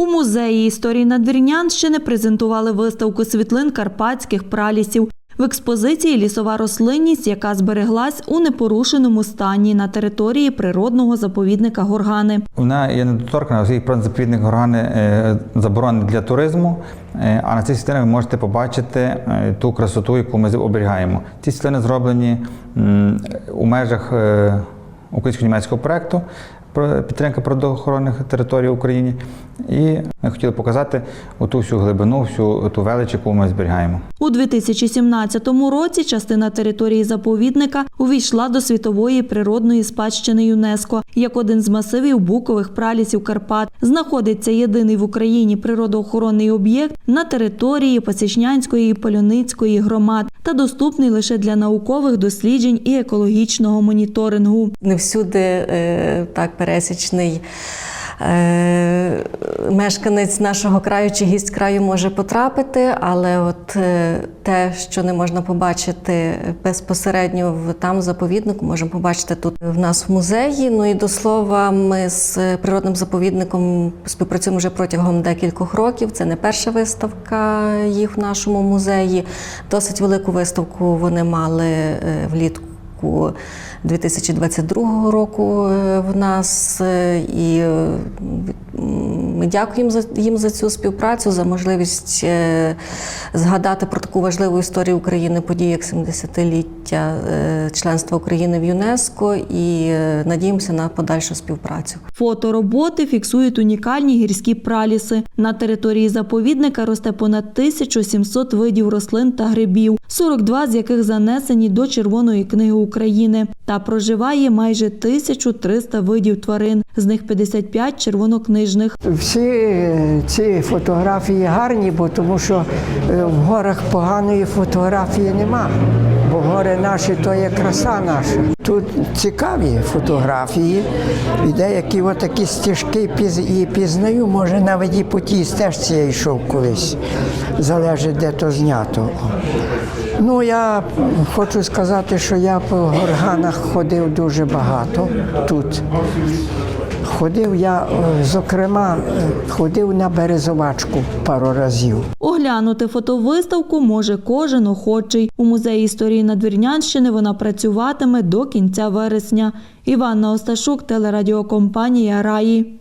У музеї історії Надвірнянщини презентували виставку світлин карпатських пралісів. В експозиції лісова рослинність, яка збереглась у непорушеному стані на території природного заповідника Горгани. Вона є недоторкана, оскільки природно-заповідник органи е, заборонений для туризму. е, А на цих світлинах ви можете побачити е, ту красоту, яку ми оберігаємо. Ці світлини зроблені у межах українсько-німецького проекту про підтримка природоохоронних територій в Україні. І ми хотіли показати оту всю глибину, всю ту велич, яку ми зберігаємо. У 2017 році частина території заповідника увійшла до світової природної спадщини ЮНЕСКО. Як один з масивів букових пралісів Карпат знаходиться єдиний в Україні природоохоронний об'єкт на території Пасічнянської і Польоницької громад та доступний лише для наукових досліджень і екологічного моніторингу. не всюди е, так пересічний мешканець нашого краю чи гість краю може потрапити, але от е, те, що не можна побачити безпосередньо в там заповіднику, можемо побачити тут в нас в музеї. Ну і до слова, ми з природним заповідником співпрацюємо вже протягом декількох років. Це не перша виставка їх в нашому музеї. Досить велику виставку вони мали е, влітку. 2022 року е, в нас і е, ми дякуємо за- їм за цю співпрацю, за можливість е, згадати про таку важливу історію України, подію як 70-ліття е, членства України в ЮНЕСКО і е, надіємося на подальшу співпрацю. Фотороботи фіксують унікальні гірські праліси. На території заповідника росте понад 1700 видів рослин та грибів, 42 з яких занесені до Червоної книги України. Та проживає майже 1300 видів тварин, з них 55 червонокнижних. Всі е, ці фотографії гарні, бо тому що е, в горах поганої фотографії нема. Бо гори наші то є краса наша. Тут цікаві фотографії, і деякі отакі стежки і пізнаю, може навіть і по тій стежці я йшов колись. Залежить, де то знято. Ну, я хочу сказати, що я по горганах ходив дуже багато тут. Ходив я, е, зокрема, е, ходив на березовачку пару разів. Оглянути фотовиставку може кожен охочий. У музеї історії Надвірнянщини вона працюватиме до кінця вересня. Іванна Осташук, телерадіокомпанія Раї.